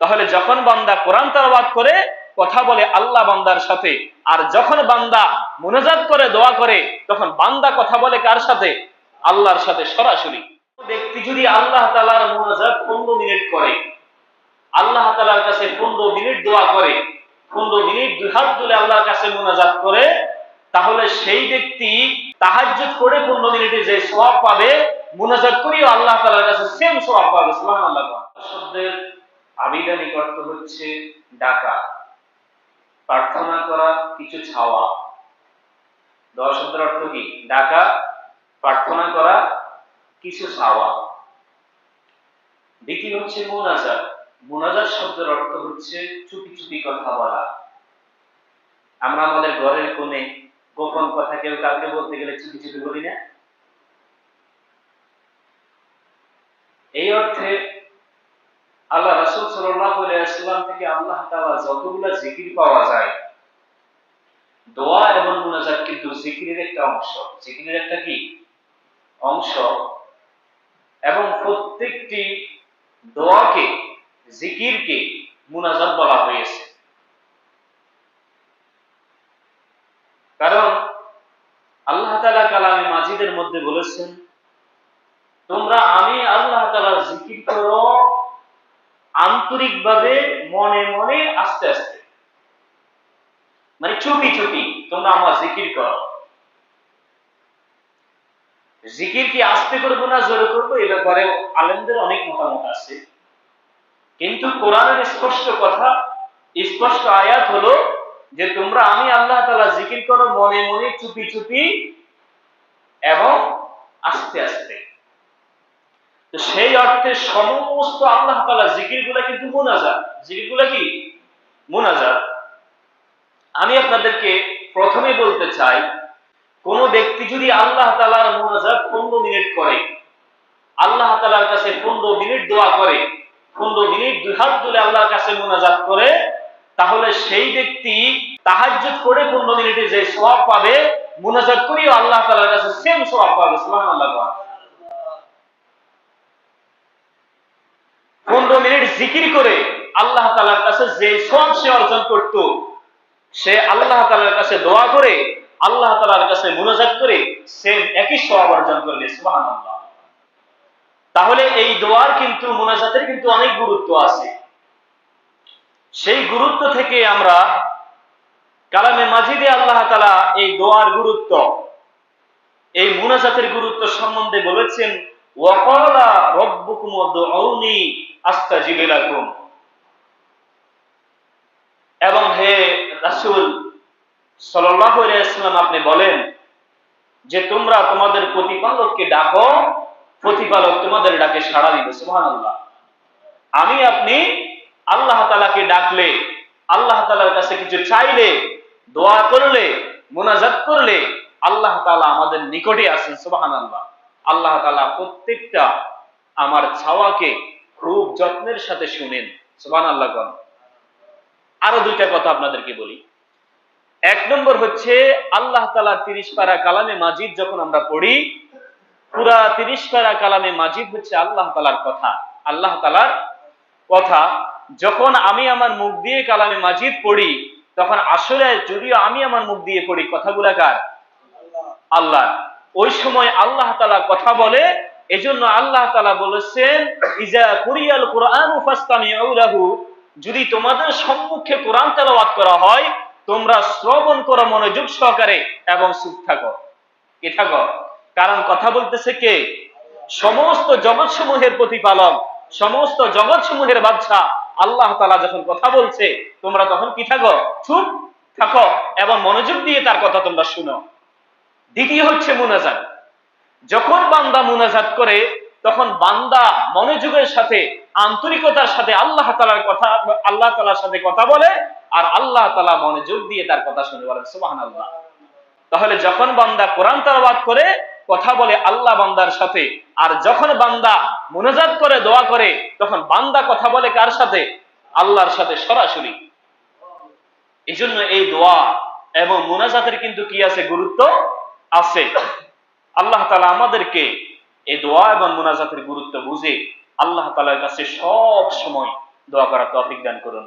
তাহলে যখন বান্দা কোরআন তালাবাদ করে, কথা বলে আল্লাহ বান্দার সাথে। আর যখন বান্দা মুনাজাত করে, দোয়া করে, তখন বান্দা কথা বলে কার সাথে? আল্লাহর সাথে সরাসরি। ব্যক্তি যদি আল্লাহ তালার মুনাজাত পনেরো মিনিট করে, আল্লাহ তালার কাছে পনেরো মিনিট দোয়া করে, পনেরো মিনিট দুই হাত তুলে আল্লাহর কাছে মোনাজাত করে, তাহলে সেই ব্যক্তি তাহাজ্জুদ করে পনেরো মিনিটে যে সওয়াব পাবে, মোনাজাত করিও আল্লাহ তালার কাছে সেম সওয়াব পাবে। সুবহানাল্লাহ। শব্দের আবিধানিক অর্থ হচ্ছে ডাকা। প্রার্থনা করা কিছু ছাওয়া। দশ শব্দের অর্থ কি? ডাকা, প্রার্থনা করা কিছু ছাওয়া। দ্বিতীয় হচ্ছে মোনাজাত। মোনাজাত শব্দের অর্থ হচ্ছে চুপি চুপি কথা বলা। আমরা আমাদের ঘরের কোণে গোপন কথা কেউ কাউকে বলতে গেলে চুপি চুপি বলি না। এই অর্থে আল্লাহ রাসূল ওয়াসাল্লাম থেকে আল্লাহ তাআলা যতগুলা জিকির পাওয়া যায়, দোয়া এবং মুনাজাত কিন্তু জিকিরের একটা অংশ। জিকিরের একটা কি? অংশ। এবং প্রত্যেকটি দোয়াকে, জিকিরকে মুনাজাত বলা হয়েছে। কারণ আল্লাহ তাআলা কালামে মাজিদের মধ্যে বলেছেন, তোমরা আমি আল্লাহ তাআলার জিকির করো আন্তরিকভাবে মনে মনে আস্তে আস্তে। মানে চুপি চুপি তোমরা আমার জিকির করো। জিকির কি আস্তে করব না জোরে করব? এ ব্যাপারে আলেমদের অনেক মতামত আছে। কিন্তু কোরআনের স্পষ্ট কথা, স্পষ্ট আয়াত হলো যে তোমরা আমি আল্লাহ তালা জিকির করো, মনে মনে চুপি চুপি এবং আস্তে আস্তে তো অর্থে সমস্ত আল্লাহ তালা জিকিরগুলা কিন্তু মোনাজাত। জিকিরগুলা কি? মোনাজাত। আমি আপনাদেরকে প্রথমে বলতে চাই, কোন ব্যক্তি যদি আল্লাহ তালার মোনাজাত পনেরো মিনিট করে, আল্লাহ তালার কাছে পনেরো মিনিট দোয়া করে, পনেরো মিনিট দুই হাত তুলে আল্লাহর কাছে মোনাজাত করে, তাহলে সেই ব্যক্তি তাহাজ্জুদ করে পনেরো মিনিটে যে সওয়াব পাবে, মোনাজাত করিও আল্লাহ তালার কাছে সেম সওয়াব পাবে। সুবহানাল্লাহ পনেরো মিনিট জিকির করে আল্লাহ তালার কাছে যে সব সে অর্জন করত, সে আল্লাহ তালার কাছে দোয়া করে, আল্লাহ তালার কাছে মুনাজাত করে সে একই সব অর্জন করবে সুবাহ তাহলে এই দোয়ার কিন্তু, মুনাজাতের কিন্তু অনেক গুরুত্ব আছে। সেই গুরুত্ব থেকে আমরা কালামে মাজিদে আল্লাহ তালা এই দোয়ার গুরুত্ব, এই মুনাজাতের গুরুত্ব সম্বন্ধে বলেছেন ওয়াকালা রব্বুকুম উদউনি আস্তাজিব লাকুম। এবং হে রাসূল সাল্লাল্লাহু আলাইহি ওয়াসাল্লাম, আপনি বলেন যে তোমরা তোমাদের প্রতিপালককে ডাকো, প্রতিপালক তোমাদের ডাকে সাড়া দিবে, সুবহানাল্লাহ। আমি আপনি আল্লাহ তাআলাকে ডাকলে, আল্লাহ তাআলার কাছে কিছু চাইলে, দোয়া করলে, মোনাজাত করলে, আল্লাহ তাআলা আমাদের নিকটে আছেন, সুবহানাল্লাহ। আল্লাহ তালা প্রত্যেকটা আমার ছাওয়াকে খুব যত্নের সাথে শুনেন। সুবহানাল্লাহ কোন আরও দুইটা কথা আপনাদেরকে বলি। এক নম্বর হচ্ছে, আল্লাহ তালা তিরিশ পারা কালামে মাজিদ যখন আমরা পড়ি, পুরা তিরিশ পারা কালামে মাজিদ হচ্ছে আল্লাহ তালার কথা। আল্লাহ তালার কথা। যখন আমি আমার মুখ দিয়ে কালামে মাজিদ পড়ি, তখন আসলে যদিও আমি আমার মুখ দিয়ে পড়ি, কথাগুলা কার? আল্লাহ। ওই সময় আল্লাহ তালা কথা বলে, এজন্য আল্লাহ তালা বলেছেন, ইজা কুরিয়াল কোরআন যদি তোমাদের সম্মুখে কোরআন তেলাওয়াত করা হয়, তোমরা শ্রবণ করো মনোযোগ সহকারে এবং চুপ থাকো। কি থাকো? কারণ কথা বলতেছে কে? সমস্ত জগৎ সমূহের প্রতিপালক, সমস্ত জগৎ সমূহের বাদশা আল্লাহ তালা যখন কথা বলছে, তোমরা তখন কি থাকো? চুপ থাকো এবং মনোযোগ দিয়ে তার কথা তোমরা শুনো। দ্বিতীয় হচ্ছে মুনাজাত। যখন বান্দা মুনাজাত করে, তখন বান্দা মনোযোগের সাথে, আন্তরিকতার সাথে আল্লাহ তালার কথা, আল্লাহ তালার সাথে কথা বলে, আর আল্লাহ তালা মনোযোগ দিয়ে তার কথা শুনে বলেন সুবাহান আল্লাহ তাহলে যখন বান্দা কোরআন তালাবাদ করে, কথা বলে আল্লাহ বান্দার সাথে, আর যখন বান্দা মুনাজাত করে, দোয়া করে, তখন বান্দা কথা বলে কার সাথে? আল্লাহর সাথে সরাসরি। এই জন্য এই দোয়া এবং মুনাজাতের কিন্তু কি আছে গুরুত্ব? আছে। আল্লাহ তালা আমাদেরকে এই দোয়া এবং মুনাজাতের গুরুত্ব বুঝে আল্লাহ তালার কাছে সব সময় দোয়া করা তফিক দান করুন।